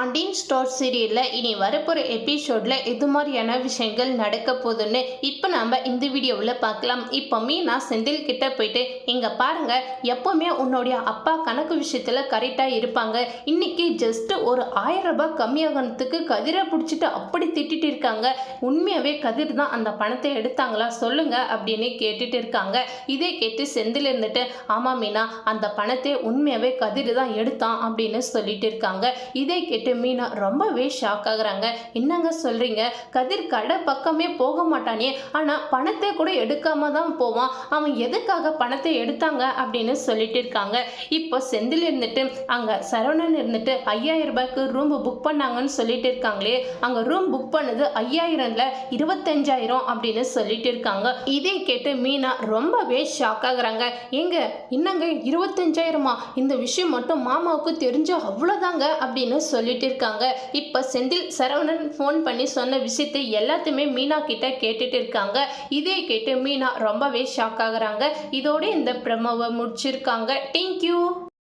Pandian store சீரியலில் இனி வரப்போகிற எபிசோடில் எது மாதிரியான விஷயங்கள் நடக்க போகுதுன்னு இப்போ நம்ம இந்த வீடியோவில் பார்க்கலாம். இப்போ மீனா செந்தில் கிட்ட போயிட்டு இங்கே பாருங்க எப்போவுமே உன்னுடைய அப்பா கணக்கு விஷயத்தில் கரெக்டாக இருப்பாங்க. இன்னைக்கு ஜஸ்ட் ஒரு ஆயிரம் ரூபாய் கம்மியாகிறதுக்கு கதிரை பிடிச்சிட்டு அப்படி திட்டிட்டு இருக்காங்க. உண்மையாகவே கதிர் தான் அந்த பணத்தை எடுத்தாங்களா? சொல்லுங்க அப்படின்னு கேட்டுட்டு இருக்காங்க. இதே கேட்டு செந்தில் இருந்துட்டு ஆமாம் மீனா அந்த பணத்தை உண்மையாகவே கதிர் தான் எடுத்தான் அப்படின்னு சொல்லிட்டு இருக்காங்க. இதே கேட்டு மீனா ரொம்பவே ஷாக் ஆகுறாங்க. என்னங்க சொல்றீங்க? கதிர் கடை பக்கமே போக மாட்டானே. ஆனா பணத்தை கூட எடுக்காம தான் போவான். அவன் எதுக்காக பணத்தை எடுத்தாங்க அப்படின்னு சொல்லிட்டு இருக்காங்க. இப்போ செந்தில் இருந்துட்டு அங்க சரவணன் இருந்துட்டு ஐயாயிரம் ரூபாய்க்கு ரூம் புக் பண்ணாங்கன்னு சொல்லிட்டு இருக்காங்களே. அங்க ரூம் புக் பண்ணது ஐயாயிரம்ல இருபத்தஞ்சாயிரம் அப்படின்னு சொல்லிட்டு இருக்காங்க. இதே கேட்டு மீனா ரொம்பவே ஷாக் ஆகுறாங்க. எங்க என்னங்க இருபத்தஞ்சாயிரமா? இந்த விஷயம் மட்டும் மாமாவுக்கு தெரிஞ்ச அவ்வளோதாங்க அப்படின்னு சொல்லிட்டு இருக்காங்க இப்போ செந்தில் சரவணன் ஃபோன் பண்ணி சொன்ன விஷயத்தை எல்லாத்தையுமே மீனா கிட்ட கேட்டுட்டு இருக்காங்க. இதே கேட்டு மீனா ரொம்பவே ஷாக் ஆகுறாங்க. இதோட இந்த ப்ரமோவை முடிச்சிருக்காங்க. தேங்க்யூ